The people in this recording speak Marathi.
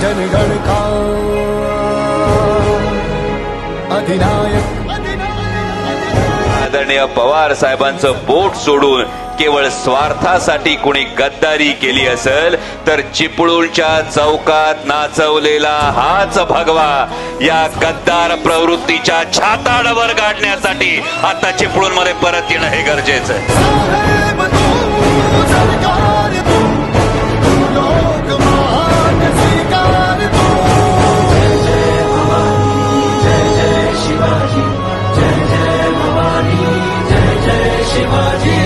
जनगण का? अधिनायक आदरणीय पवार साहेबांचं बोट सोडून केवळ स्वार्थासाठी कुणी गद्दारी केली असेल तर चिपळूणच्या चौकात नाचवलेला हाच भगवा या गद्दार प्रवृत्तीच्या छाताडावर गाडण्यासाठी आता चिपळूणमध्ये परत येणं हे गरजेचं आहे. Shivaji.